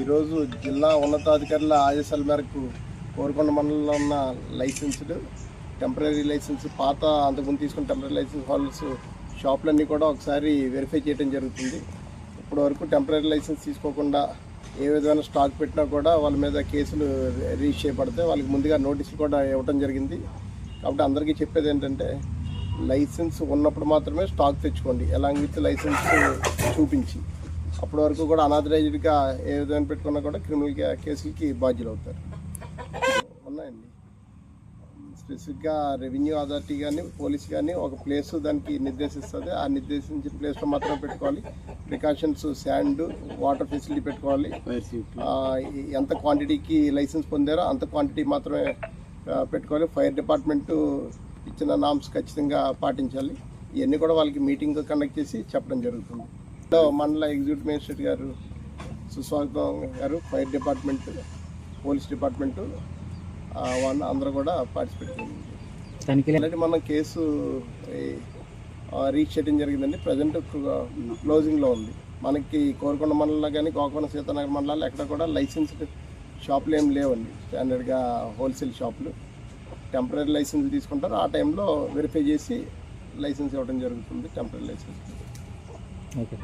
ఈరోజు జిల్లా ఉన్నతాధికారుల ఆదేశాల మేరకు కోరుకొండ మండలంలో ఉన్న లైసెన్సులు టెంపరీ లైసెన్స్ పాత అంతకుముందు తీసుకున్న టెంపరీ లైసెన్స్ హోల్డర్స్ షాపులన్నీ కూడా ఒకసారి వెరిఫై చేయడం జరుగుతుంది. ఇప్పటి వరకు టెంపరీ లైసెన్స్ తీసుకోకుండా ఏ విధమైన స్టాక్ పెట్టినా కూడా వాళ్ళ మీద కేసులు రీచ్ చేయబడతాయి వాళ్ళకి ముందుగా నోటీసులు కూడా ఇవ్వడం జరిగింది. కాబట్టి అందరికీ చెప్పేది ఏంటంటే లైసెన్స్ ఉన్నప్పుడు మాత్రమే స్టాక్ తెచ్చుకోండి. ఎలాంగ్ విత్ లైసెన్స్ చూపించి అప్పటి వరకు కూడా అనాథరైజ్డ్గా ఏ విధంగా పెట్టుకున్నా కూడా క్రిమినల్ కేసులకి బాధ్యులు అవుతారు ఉన్నాయండి స్పెసిఫిక్గా రెవెన్యూ అథారిటీ కానీ పోలీస్ కానీ ఒక ప్లేస్ దానికి నిర్దేశిస్తుంది. ఆ నిర్దేశించిన ప్లేస్లో మాత్రమే పెట్టుకోవాలి. ప్రికాషన్స్ శాండ్ వాటర్ ఫెసిలిటీ పెట్టుకోవాలి. ఎంత క్వాంటిటీకి లైసెన్స్ పొందారో అంత క్వాంటిటీ మాత్రమే పెట్టుకోవాలి. ఫైర్ డిపార్ట్మెంట్ ఇచ్చిన నామ్స్ ఖచ్చితంగా పాటించాలి. ఇవన్నీ కూడా వాళ్ళకి మీటింగ్ కండక్ట్ చేసి చెప్పడం జరుగుతుంది. సో మండల ఎగ్జిక్యూటివ్ మేజిస్ట్రేట్ గారు సుస్వాగతం గారు ఫైర్ డిపార్ట్మెంట్ పోలీస్ డిపార్ట్మెంట్ వాళ్ళ అందరూ కూడా పార్టిసిపేట్ చేయండి మనం కేసు రీచ్ చేయడం జరిగిందండి. ప్రజెంట్ క్లోజింగ్లో ఉంది. మనకి కోరుకొండ మండలంలో కానీ గోకవరం సీతానగర్ మండలాలు ఎక్కడ కూడా లైసెన్స్డ్ షాపులు ఏం లేవండి. స్టాండర్డ్గా హోల్సేల్ షాపులు. టెంపరీ లైసెన్స్ తీసుకుంటారు. ఆ టైంలో వెరిఫై చేసి లైసెన్స్ ఇవ్వడం జరుగుతుంది టెంపరీ లైసెన్స్. Okay.